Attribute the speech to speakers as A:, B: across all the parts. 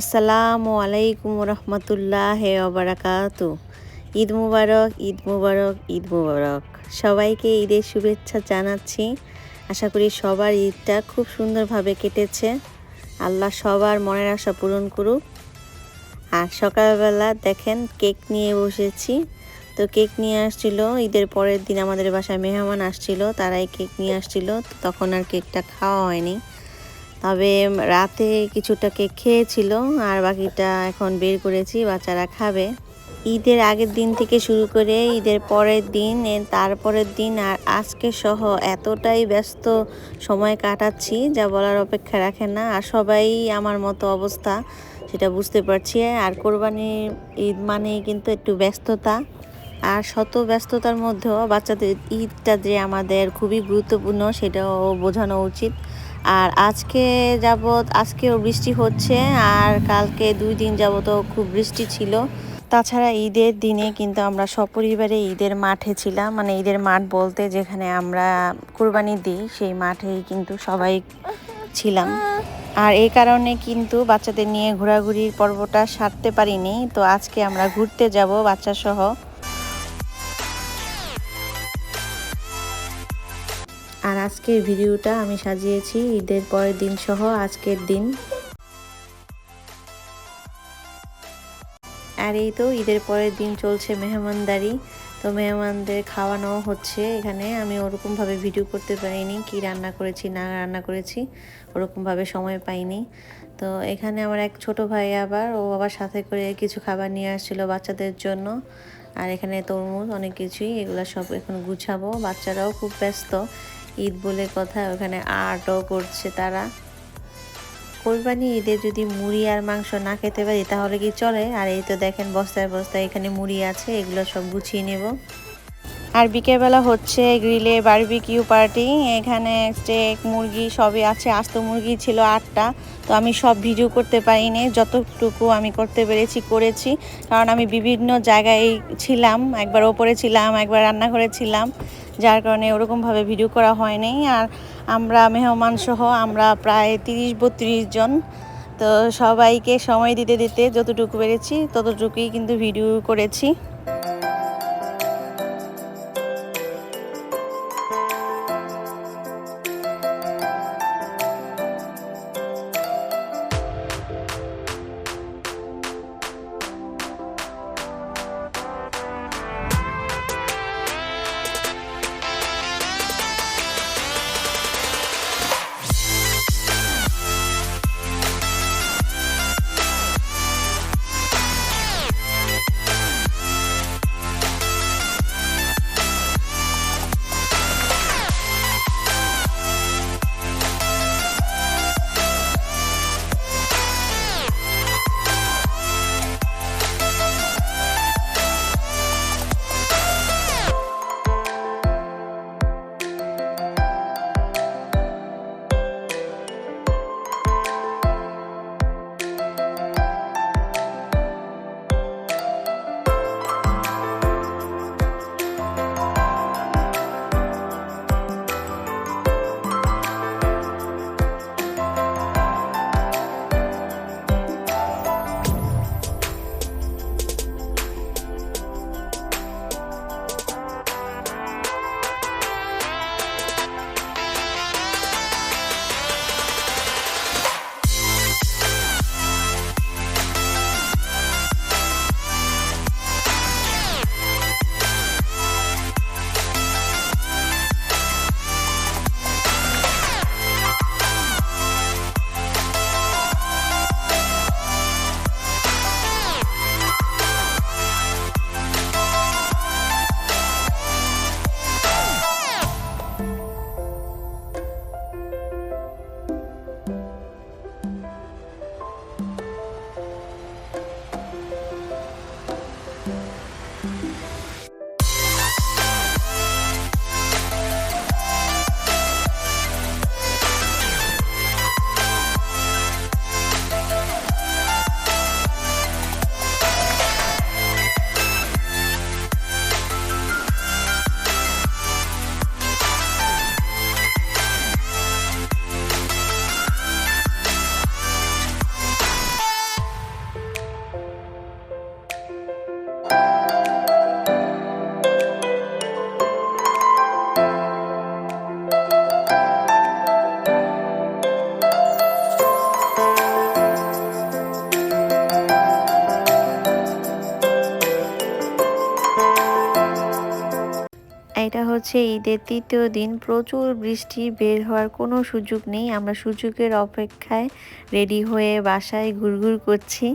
A: আসসালামু আলাইকুম রহমতুল্লাহ ওবরাকাতু ঈদ মুবারক ঈদ মুবারক ঈদ মুবারক। সবাইকে ঈদের শুভেচ্ছা জানাচ্ছি। আশা করি সবার ঈদটা খুব সুন্দরভাবে কেটেছে। আল্লাহ সবার মনের আশা পূরণ করুক। আর সকালবেলা দেখেন কেক নিয়ে বসেছি। তো কেক নিয়ে আসছিল, ঈদের পরের দিন আমাদের বাসায় মেহমান আসছিল, তারাই কেক নিয়ে আসছিল তখন আর কেকটা খাওয়া হয়নি। তবে রাতে কিছুটা কেক খেয়েছিল আর বাকিটা এখন বের করেছি, বাচ্চারা খাবে। ঈদের আগের দিন থেকে শুরু করে ঈদের পরের দিন তারপরের দিন আর আজকে সহ এতটাই ব্যস্ত সময় কাটাচ্ছি যা বলার অপেক্ষা রাখে না। আর সবাই আমার মতো অবস্থা, সেটা বুঝতে পারছি। আর কোরবানির ঈদ মানেই কিন্তু একটু ব্যস্ততা। আর শত ব্যস্ততার মধ্যেও বাচ্চাদের ঈদটা যে আমাদের খুবই গুরুত্বপূর্ণ, সেটাও বোঝানো উচিত। আর আজকে যাবৎ, আজকেও বৃষ্টি হচ্ছে আর কালকে দুই দিন যাবতও খুব বৃষ্টি ছিল। তাছাড়া ঈদের দিনে কিন্তু আমরা সপরিবারে ঈদের মাঠে ছিলাম। মানে ঈদের মাঠ বলতে যেখানে আমরা কুরবানি দিই, সেই মাঠেই কিন্তু সবাই ছিলাম। আর এই কারণে কিন্তু বাচ্চাদের নিয়ে ঘোরাঘুরির পর্বটা সারতে পারিনি। তো আজকে আমরা ঘুরতে যাব বাচ্চা আর আজকের ভিডিওটা আমি সাজিয়েছি ঈদের পরের দিন সহ আজকের দিন। আর এই তো ঈদের পরের দিন চলছে মেহমানদারি। তো মেহমানদের খাওয়ানো হচ্ছে এখানে। আমি ওরকমভাবে ভিডিও করতে পারিনি কি রান্না করেছি, না রান্না করেছি, ওরকমভাবে সময় পাইনি। তো এখানে আমার এক ছোট ভাই আবার, ও আবার সাথে করে কিছু খাবার নিয়ে আসছিল বাচ্চাদের জন্য। আর এখানে তরমুজ, অনেক কিছুই, এগুলো সব এখন গুছাবো। বাচ্চারাও খুব ব্যস্ত। ঈদ বলে কথা, ওখানে আর্টও করছে তারা। কোরবানি ঈদে যদি মুড়ি আর মাংস না খেতে পারি তাহলে কি চলে? আর এই তো দেখেন বস্তায় বস্তায় এখানে মুড়ি আছে, এগুলো সব গুছিয়ে নেব। আর বিকেলবেলা হচ্ছে গ্রিলে বারবিকিউ পার্টি, এখানে স্টেক মুরগি সবই আছে, আস্ত মুরগি ছিল আটটা, তো আমি সব ভিডিও করতে পারিনি, যতটুকু আমি করতে পেরেছি, করেছি, কারণ আমি বিভিন্ন জায়গায় ছিলাম, একবার ওপরে ছিলাম, একবার রান্না করেছিলাম যার কারণে ওরকমভাবে ভিডিও করা হয়নি, আর আমরা মেহমান সহ আমরা প্রায় তিরিশ বত্রিশ জন, তো সবাইকে সময় দিতে দিতে যতটুকু পেরেছি, ততটুকুই কিন্তু ভিডিও করেছি। এটা হচ্ছে ঈদের তৃতীয় দিন। প্রচুর বৃষ্টি বের হওয়ার কোনো সুযোগ নেই। আমরা সুযোগের অপেক্ষায় রেডি হয়ে বাসায় ঘুরঘুর করছি।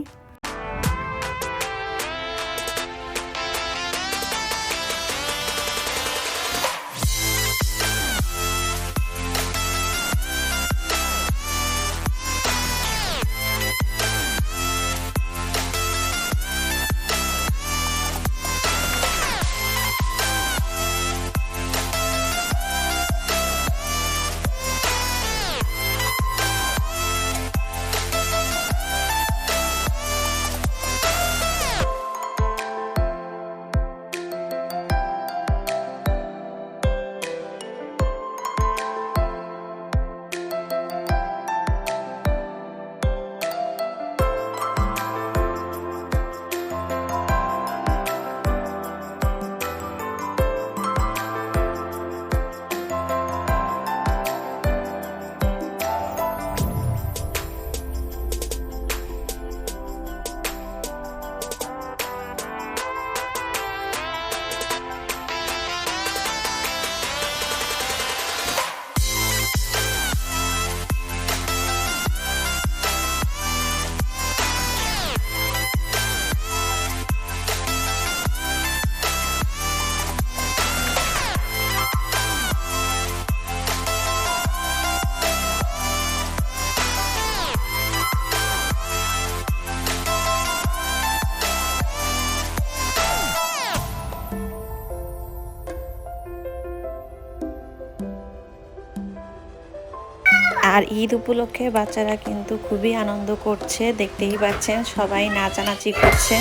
A: আর ঈদ উপলক্ষে বাচ্চারা কিন্তু খুবই আনন্দ করছে দেখতেই পাচ্ছেন সবাই নাচানাচি করছে।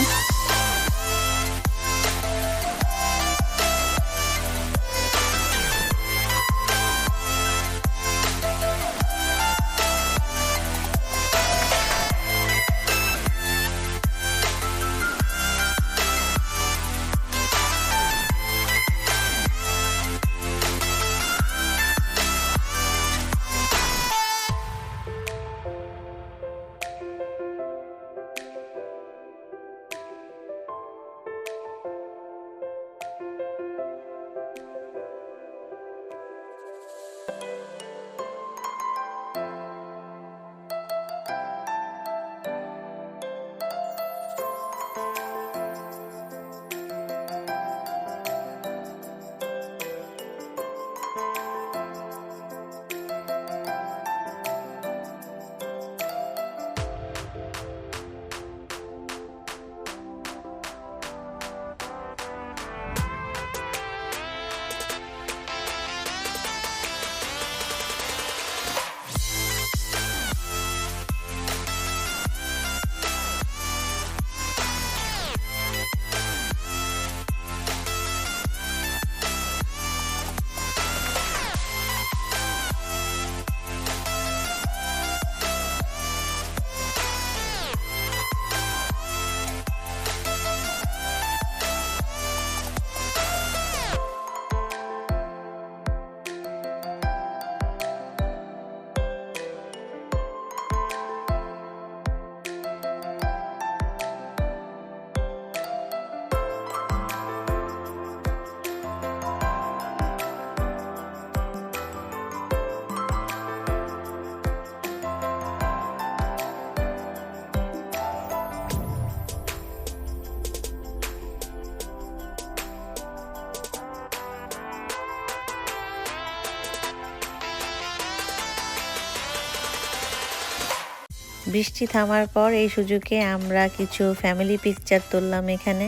A: বৃষ্টি থামার পর এই সুযোগে আমরা কিছু ফ্যামিলি পিকচার তুললাম এখানে।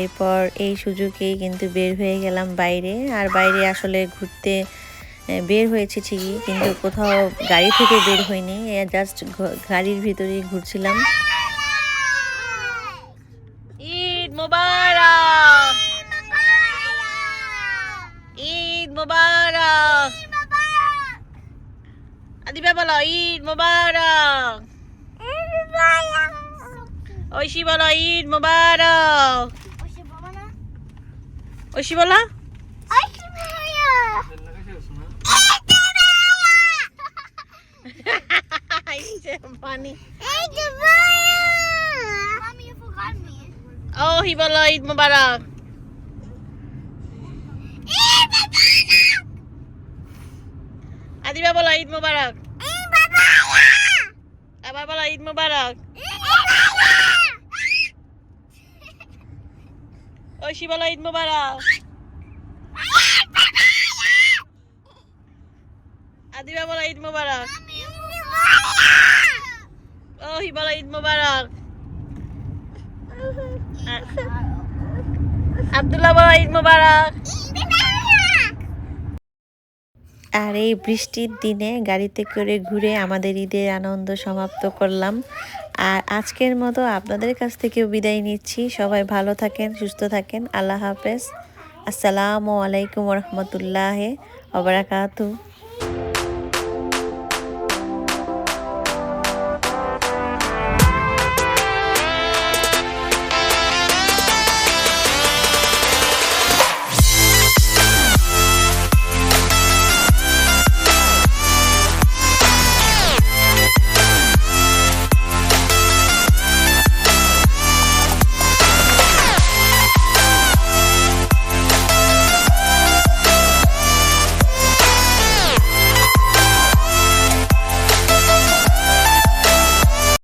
A: এরপর এই সুযোগেই কিন্তু বের হয়ে গেলাম বাইরে। আর বাইরে আসলে ঘুরতে বের হয়েছে ঠিকই, কিন্তু কোথাও গাড়ি থেকে বের হয়নি জাস্ট গাড়ির ভিতরেই ঘুরছিলাম। ঈদ মোবারক! ঈদ মোবারক! আদিবা বলো, ঈদ মোবারক! ঐশী বলো ঈদ মোবারক ঐশী বলো funny. Mommy, you forgot me. Oh,
B: he
A: will eat Mubarak. Adiba bola Eid Mubarak. আবার বলো, ঈদ মুবারক। ঐশী বলো, ঈদ মুবারক। আদিবা বলো, ঈদ মুবারক। ওহি বলো, ঈদ মুবারক। আব্দুল্লাহ বলো, ঈদ মুবারক। আর এই বৃষ্টির দিনে গাড়িতে করে ঘুরে আমাদের ঈদের আনন্দ সমাপ্ত করলাম। আর আজকের মতো আপনাদের কাছ থেকেও বিদায় নিচ্ছি। সবাই ভালো থাকেন, সুস্থ থাকেন। আল্লাহ হাফেজ। আসসালামু আলাইকুম রহমতুল্লাহ ওবরাকাতু